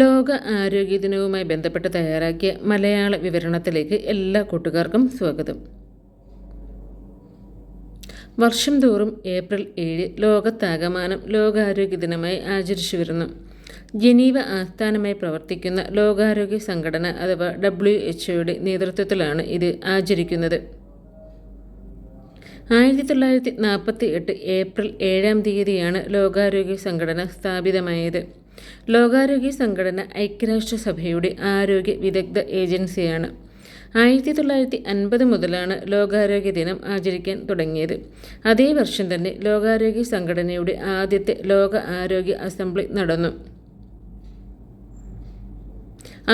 ലോക ആരോഗ്യ ദിനവുമായി ബന്ധപ്പെട്ട് തയ്യാറാക്കിയ മലയാള വിവരണത്തിലേക്ക് എല്ലാ കൂട്ടുകാർക്കും സ്വാഗതം. വർഷം തോറും ഏപ്രിൽ ഏഴ് ലോകത്താകമാനം ലോകാരോഗ്യ ദിനമായി ആചരിച്ചു വരുന്നു. ജനീവ ആസ്ഥാനമായി പ്രവർത്തിക്കുന്ന ലോകാരോഗ്യ സംഘടന അഥവാ ഡബ്ല്യു എച്ച്ഒയുടെ നേതൃത്വത്തിലാണ് ഇത് ആചരിക്കുന്നത്. ആയിരത്തി തൊള്ളായിരത്തി നാൽപ്പത്തി എട്ട് ഏപ്രിൽ ഏഴാം തീയതിയാണ് ലോകാരോഗ്യ സംഘടന സ്ഥാപിതമായത്. ലോകാരോഗ്യ സംഘടന ഐക്യരാഷ്ട്രസഭയുടെ ആരോഗ്യ വിദഗ്ധ ഏജൻസിയാണ്. ആയിരത്തി തൊള്ളായിരത്തി അൻപത് മുതലാണ് ലോകാരോഗ്യ ദിനം ആചരിക്കാൻ തുടങ്ങിയത്. അതേ വർഷം തന്നെ ലോകാരോഗ്യ സംഘടനയുടെ ആദ്യത്തെ ലോക ആരോഗ്യ അസംബ്ലി നടന്നു.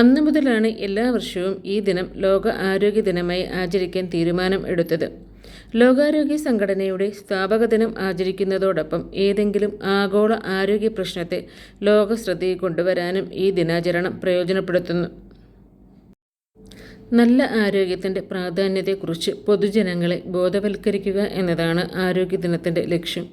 അന്നു മുതലാണ് എല്ലാ വർഷവും ഈ ദിനം ലോക ആരോഗ്യ ദിനമായി ആചരിക്കാൻ തീരുമാനം എടുത്തത്. ലോകാരോഗ്യ സംഘടനയുടെ സ്ഥാപക ദിനം ആചരിക്കുന്നതോടൊപ്പം ഏതെങ്കിലും ആഗോള ആരോഗ്യ പ്രശ്നത്തെ ലോക ശ്രദ്ധയിൽ കൊണ്ടുവരാനും ഈ ദിനാചരണം പ്രയോജനപ്പെടുത്തുന്നു. നല്ല ആരോഗ്യത്തിന്റെ പ്രാധാന്യത്തെക്കുറിച്ച് പൊതുജനങ്ങളെ ബോധവൽക്കരിക്കുക എന്നതാണ് ആരോഗ്യ ദിനത്തിന്റെ ലക്ഷ്യം.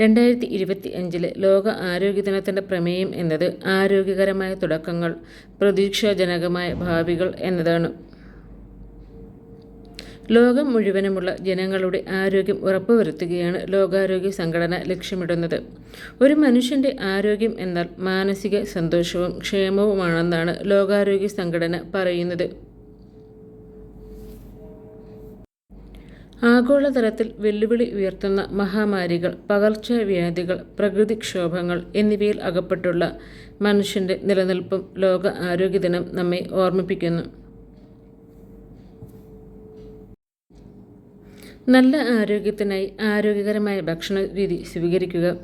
രണ്ടായിരത്തി ഇരുപത്തി അഞ്ചിലെ ലോക ആരോഗ്യ ദിനത്തിന്റെ പ്രമേയം എന്നത് ആരോഗ്യകരമായ തുടക്കങ്ങൾ പ്രതീക്ഷാജനകമായ ഭാവികൾ എന്നതാണ്. ലോകം മുഴുവനുമുള്ള ജനങ്ങളുടെ ആരോഗ്യം ഉറപ്പുവരുത്തുകയാണ് ലോകാരോഗ്യ സംഘടന ലക്ഷ്യമിടുന്നത്. ഒരു മനുഷ്യന്റെ ആരോഗ്യം എന്നാൽ മാനസിക സന്തോഷവും ക്ഷേമവുമാണെന്നാണ് ലോകാരോഗ്യ സംഘടന പറയുന്നത്. ആഗോളതലത്തിൽ വെല്ലുവിളി ഉയർത്തുന്ന മഹാമാരികൾ പകർച്ചവ്യാധികൾ പ്രകൃതിക്ഷോഭങ്ങൾ എന്നിവയിൽ അകപ്പെട്ടുള്ള മനുഷ്യന്റെ നിലനിൽപ്പും ലോക ആരോഗ്യ ദിനം നമ്മെ ഓർമ്മിപ്പിക്കുന്നു. നല്ല ആരോഗ്യത്തിനായി ആരോഗ്യകരമായ ഭക്ഷണ രീതി സ്വീകരിക്കുക.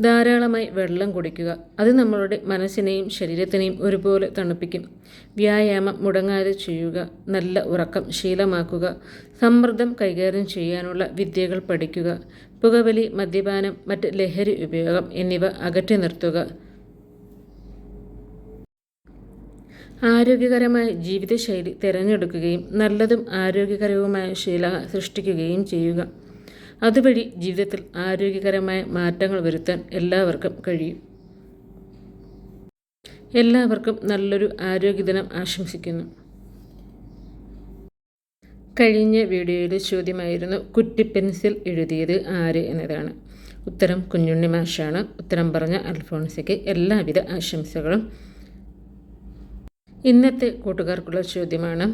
ധാരാളമായി വെള്ളം കുടിക്കുക. അത് നമ്മളുടെ മനസ്സിനെയും ശരീരത്തിനെയും ഒരുപോലെ തണുപ്പിക്കും. വ്യായാമം മുടങ്ങാതെ ചെയ്യുക. നല്ല ഉറക്കം ശീലമാക്കുക. സമ്മർദ്ദം കൈകാര്യം ചെയ്യാനുള്ള വിദ്യകൾ പഠിക്കുക. പുകവലി മദ്യപാനം മറ്റ് ലഹരി ഉപയോഗം എന്നിവ അകറ്റി നിർത്തുക. ആരോഗ്യകരമായ ജീവിതശൈലി തിരഞ്ഞെടുക്കുകയും നല്ലതും ആരോഗ്യകരവുമായ ശീല സൃഷ്ടിക്കുകയും ചെയ്യുക. അതുവഴി ജീവിതത്തിൽ ആരോഗ്യകരമായ മാറ്റങ്ങൾ വരുത്താൻ എല്ലാവർക്കും കഴിയും. എല്ലാവർക്കും നല്ലൊരു ആരോഗ്യദിനം ആശംസിക്കുന്നു. കഴിഞ്ഞ വീഡിയോയിലെ ചോദ്യമായിരുന്നു കുറ്റി പെൻസിൽ എഴുതിയത് ആര് എന്നതാണ്. ഉത്തരം കുഞ്ഞുണ്ണി മാഷാണ്. ഉത്തരം പറഞ്ഞ അൽഫോൺസയ്ക്ക് എല്ലാവിധ ആശംസകളും ഇന്നത്തെ കൂട്ടുകാർക്കുള്ള ചോദ്യമാണ്.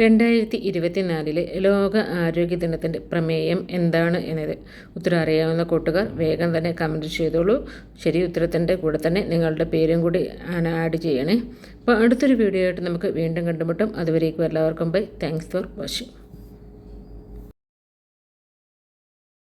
രണ്ടായിരത്തി ഇരുപത്തിനാലിലെ ലോക ആരോഗ്യ ദിനത്തിന്റെ പ്രമേയം എന്താണ് എന്നത്? ഉത്തരം അറിയാവുന്ന കൂട്ടുകാർ വേഗം തന്നെ കമന്റ് ചെയ്തോളൂ. ശരി ഉത്തരത്തിന്റെ കൂടെ തന്നെ നിങ്ങളുടെ പേരും കൂടി ആഡ് ചെയ്യണേ. അപ്പോൾ അടുത്തൊരു വീഡിയോ ആയിട്ട് നമുക്ക് വീണ്ടും കണ്ടുമുട്ടും. അതുവരേക്കും എല്ലാവർക്കും ബൈ താങ്ക്സ് ഫോർ വാച്ചിങ്